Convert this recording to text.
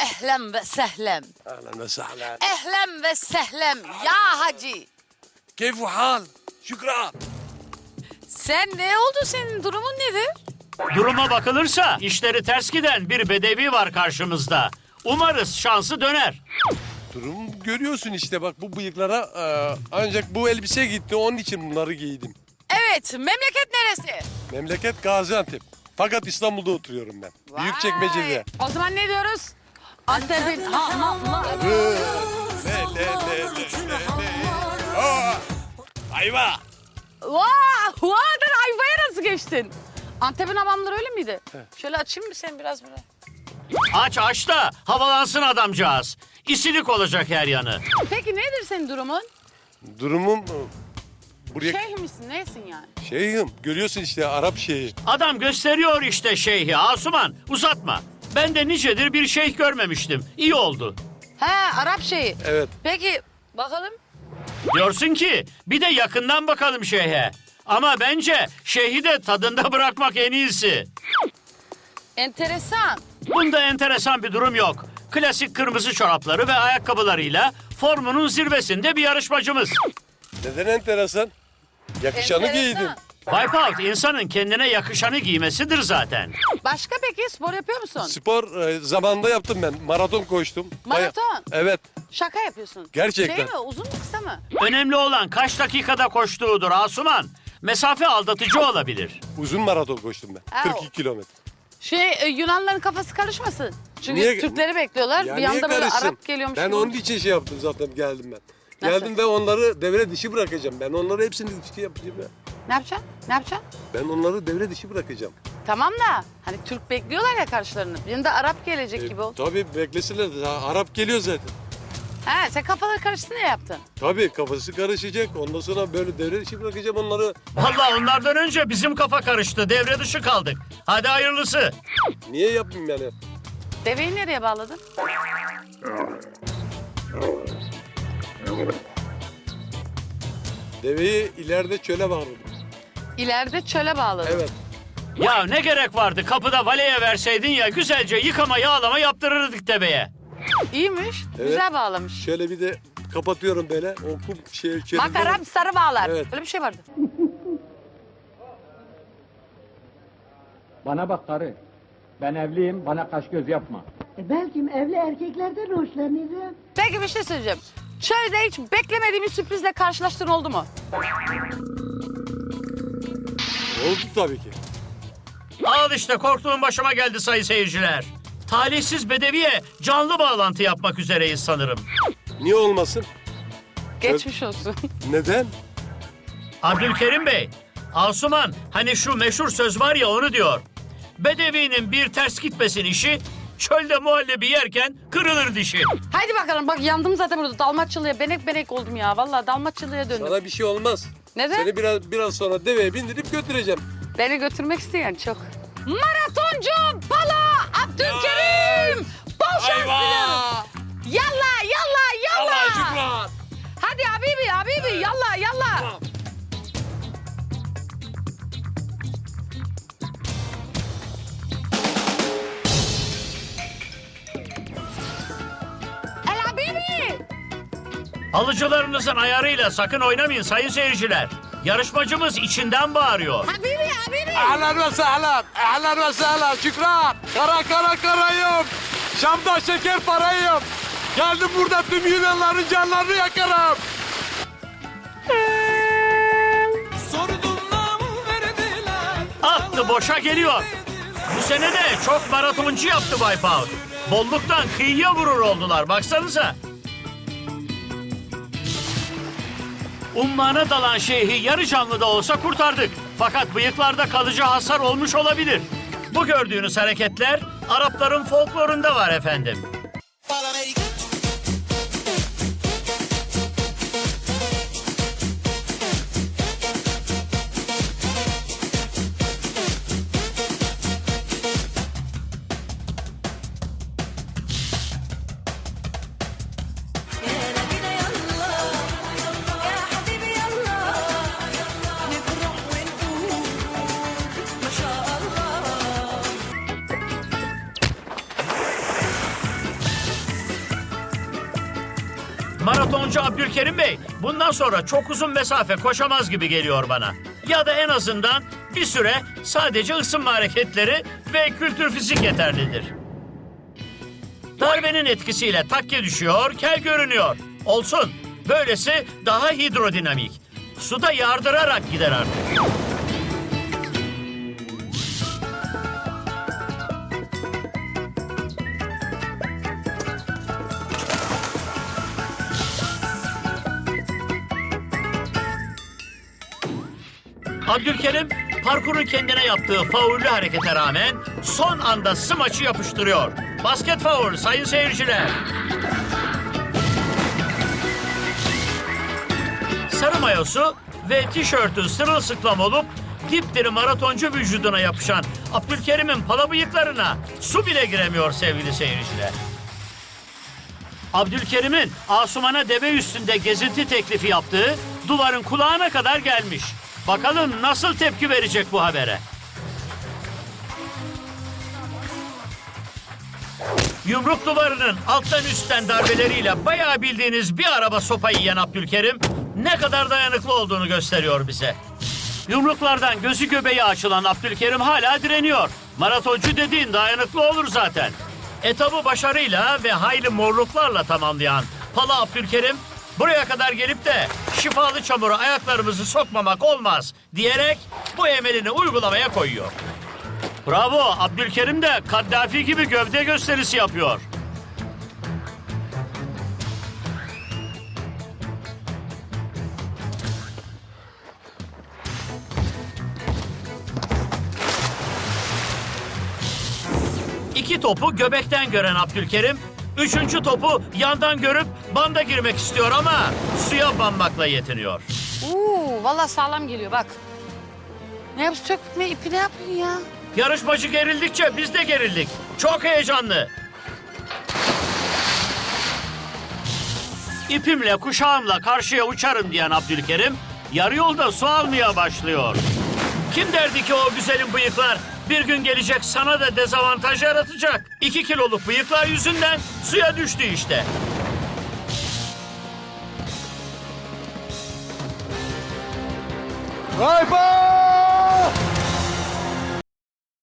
Ehlen ve sehlem. اهلا وسهلا Ehlen ve sehlem ya hacı. كيف حال شكرا Sen ne oldu senin durumun nedir? Duruma bakılırsa işleri ters giden bir bedevi var karşımızda. Umarız şansı döner. Durum görüyorsun işte bak bu bıyıklara e, ancak bu elbise gitti onun için bunları giydim. Evet memleket neresi? Memleket Gaziantep. Fakat İstanbul'da oturuyorum ben. Büyükçekmece'de. Vay. O zaman ne diyoruz? Antep'in ha, ma, ma. Le le le le le le. Aa! Ayva. Vaa! Vaadan Ayva'ya nasıl geçtin? Antep'in hamamları öyle miydi? Şöyle açayım mı sen biraz böyle? Aç aç da havalansın adamcağız. İsilik olacak her yanı. Peki nedir senin durumun? Durumum e, buraya Şeyh misin, neysin yani? şeyhim görüyorsun işte Arap şeyhi. Adam gösteriyor işte şeyhi Asuman. Uzatma. Ben de nicedir bir şeyh görmemiştim. İyi oldu. He, Arap şeyi. Evet. Peki, bakalım. Diyorsun ki bir de yakından bakalım şeyhe. Ama bence şeyhi de tadında bırakmak en iyisi. Enteresan. Bunda enteresan bir durum yok. Klasik kırmızı çorapları ve ayakkabılarıyla formunun zirvesinde bir yarışmacımız. Neden enteresan? Yakışanı Enteresan. giydim. Wipeout insanın kendine yakışanı giymesidir zaten. Başka peki spor yapıyor musun? Spor e, zamanında yaptım ben. Maraton koştum. Baya- Maraton? Evet. Şaka yapıyorsun. Gerçekten. Şey mi, uzun mu kısa mı? Önemli olan kaç dakikada koştuğudur Asuman. Mesafe aldatıcı olabilir. Uzun maraton koştum ben. Ha, 42 o- kilometre. Şey, e, Yunanların kafası karışmasın. Çünkü Niye- Türkleri bekliyorlar. Ya bir niye anda böyle karışsın? Arap geliyormuş Ben gibi onun için şey yaptım zaten geldim ben. Nasıl? Geldim ve onları devre dışı bırakacağım. Ben onları hepsini dışı yapacağım ya. Ne yapacaksın? Ne yapacaksın? Ben onları devre dışı bırakacağım. Tamam da hani Türk bekliyorlar ya karşılarını. Bir de Arap gelecek E, gibi ol. tabii beklesinler. de. Ha, Arap geliyor zaten. He, sen kafaları karıştı ne yaptın? Tabii kafası karışacak. Ondan sonra böyle devre dışı bırakacağım onları. Vallahi onlardan önce bizim kafa karıştı. Devre dışı kaldık. Hadi hayırlısı. Niye yapayım yani? Deveyi nereye bağladın? Deveyi ileride çöle bağladım. İleride çöle bağladın. Evet. Ya ne gerek vardı kapıda valeye verseydin ya güzelce yıkama yağlama yaptırırdık deveye. İyiymiş. Evet. Güzel bağlamış. Şöyle bir de kapatıyorum böyle. O kum şey çölü. Bak Arap sarı bağlar. Evet. Öyle bir şey vardı. Bana bak karı. Ben evliyim, bana kaş göz yapma. E belki evli erkeklerden hoşlanırım. Peki bir şey söyleyeceğim. Çölde hiç beklemediğim bir sürprizle karşılaştığın oldu mu? Oldu tabii ki. Al işte korktuğum başıma geldi sayın seyirciler. Talihsiz bedeviye canlı bağlantı yapmak üzereyiz sanırım. Niye olmasın? Geçmiş olsun. Neden? Abdülkerim Bey, Asuman hani şu meşhur söz var ya onu diyor. Bedevinin bir ters gitmesin işi, çölde muhallebi yerken kırılır dişi. Haydi bakalım bak yandım zaten burada dalmatçılığa benek benek oldum ya. Vallahi dalmatçılığa döndüm. Sana bir şey olmaz. Neden? Seni biraz biraz sonra deveye bindirip götüreceğim. Beni götürmek isteyen çok. Maratoncu Pala Abdülkerim. Bol şans. Yalla Alıcılarınızın ayarıyla sakın oynamayın sayın seyirciler. Yarışmacımız içinden bağırıyor. Habibi Habibi. Ahlan ve sahlan. Ahlan ve sahlan. Şükran. Kara kara karayım. Şam'da şeker parayım. Geldim burada tüm Yunanların canlarını yakarım. Attı boşa geliyor. Bu sene de çok maratoncu yaptı Wipeout. Bolluktan kıyıya vurur oldular baksanıza. Ummana dalan şeyhi yarı canlı da olsa kurtardık. Fakat bıyıklarda kalıcı hasar olmuş olabilir. Bu gördüğünüz hareketler Arapların folklorunda var efendim. Maratoncu Abdülkerim Bey bundan sonra çok uzun mesafe koşamaz gibi geliyor bana. Ya da en azından bir süre sadece ısınma hareketleri ve kültür fizik yeterlidir. Darbenin etkisiyle takke düşüyor, kel görünüyor. Olsun. Böylesi daha hidrodinamik. Suda yardırarak gider artık. Abdülkerim parkurun kendine yaptığı faullü harekete rağmen son anda smaçı yapıştırıyor. Basket faul sayın seyirciler. Sarı mayosu ve tişörtü sırılsıklam olup dipdiri maratoncu vücuduna yapışan Abdülkerim'in pala bıyıklarına su bile giremiyor sevgili seyirciler. Abdülkerim'in Asuman'a deve üstünde gezinti teklifi yaptığı duvarın kulağına kadar gelmiş. Bakalım nasıl tepki verecek bu habere. Yumruk duvarının alttan üstten darbeleriyle bayağı bildiğiniz bir araba sopa yiyen Abdülkerim ne kadar dayanıklı olduğunu gösteriyor bize. Yumruklardan gözü göbeği açılan Abdülkerim hala direniyor. Maratoncu dediğin dayanıklı olur zaten. Etabı başarıyla ve hayli morluklarla tamamlayan Pala Abdülkerim buraya kadar gelip de şifalı çamura ayaklarımızı sokmamak olmaz diyerek bu emelini uygulamaya koyuyor. Bravo Abdülkerim de Kaddafi gibi gövde gösterisi yapıyor. İki topu göbekten gören Abdülkerim, üçüncü topu yandan görüp banda girmek istiyor ama suya banmakla yetiniyor. Uuu valla sağlam geliyor bak. Ne yap sökme ipi ne yapıyorsun ya? Yarışmacı gerildikçe biz de gerildik. Çok heyecanlı. İpimle kuşağımla karşıya uçarım diyen Abdülkerim yarı yolda su almaya başlıyor. Kim derdi ki o güzelim bıyıklar bir gün gelecek sana da dezavantaj yaratacak. İki kiloluk bıyıklar yüzünden suya düştü işte. Vay be!